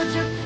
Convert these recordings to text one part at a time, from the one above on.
soldier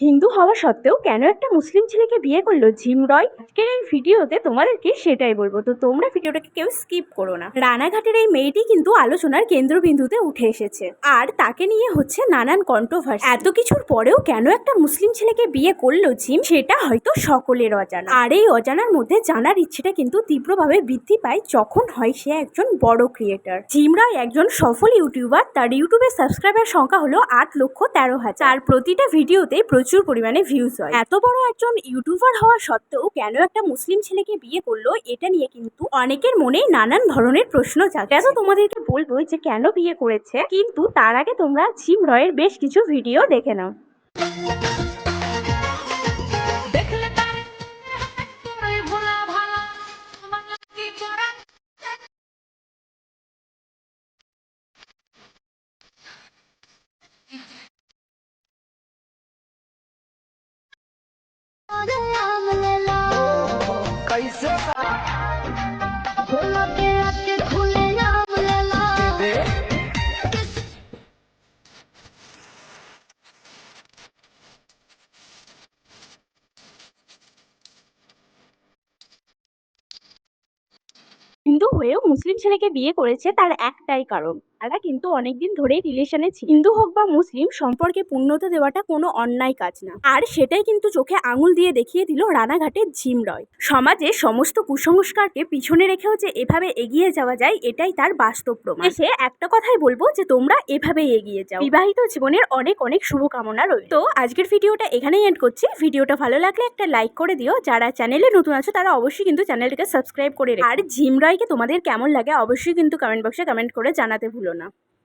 Hindu হওয়া সত্ত্বেও কেন একটা মুসলিম ছেলেকে বিয়ে করল? জিম রয়, আজকের এই ভিডিওতে তোমাদেরকে সেটাই বলব। তো তোমরা ভিডিওটাকে কেউ স্কিপ করো না। রানাঘাটের এই মেয়েটি কিন্তু আলোচনার কেন্দ্রবিন্দুতে উঠে এসেছে। আর তাকে নিয়ে হচ্ছে নানান কন্ট্রোভার্সি এত কিছুর পরেও কেন একটা মুসলিম ছেলেকে বিয়ে করল জিম, সেটা হয়তো সকলের অজানা। আর এই অজানার মধ্যে জানার ইচ্ছেটা কিন্তু তীব্রভাবে বৃদ্ধি পায় যখন হয় সে একজন বড় ক্রিয়েটার জিম রয় একজন সফল ইউটিউবার। তার ইউটিউবের সাবস্ক্রাইবার সংখ্যা হলো আট লক্ষ তেরো হাজার। আর প্রতিটা ভিডিওতে প্রচুর পরিমাণে ভিউজ হয়। এত বড় একজন ইউটিউবার হওয়া সত্ত্বেও কেন একটা মুসলিম ছেলেকে বিয়ে করল, এটা নিয়ে কিন্তু অনেকের মনে নানান ধরনের প্রশ্ন জাগে। তো তোমাদেরকে বলব যে কেন বিয়ে করেছে? কিন্তু তার আগে তোমরা জিম রয়ের বেশ কিছু ভিডিও দেখে নাও। कैसे হিন্দু হয়েও মুসলিম ছেলেকে বিয়ে করেছে তার একটাই কারণ। তারা কিন্তু অনেকদিন ধরেই রিলেশনে ছিল হিন্দু হোক বা মুসলিম, সম্পর্কে পূর্ণতা দেওয়াটা কোনো অন্যায় কাজ না। আর সেটাই কিন্তু চোখে আঙুল দিয়ে দেখিয়ে দিল রানাঘাটের ঝিম রয়। সমাজে সমস্ত কুসংস্কারকে পিছনে রেখেও যে এভাবে এগিয়ে যাওয়া যায়, এটাই তার বাস্তব প্রমাণ। সে একটা কথাই বলব যে, তোমরা এভাবেই এগিয়ে যাও। বিবাহিত জীবনের অনেক অনেক শুভকামনা রইল। তো আজকের ভিডিওটা এখানেই এন্ড করছি। ভিডিওটা ভালো লাগলে একটা লাইক করে দিও। যারা চ্যানেলে নতুন আছো, তারা অবশ্যই কিন্তু চ্যানেলটাকে সাবস্ক্রাইব করে। আর জিম রয়কে তোমাদের কেমন লাগে অবশ্যই কিন্তু কমেন্ট বক্সে কমেন্ট করে জানাতে ভুলো না।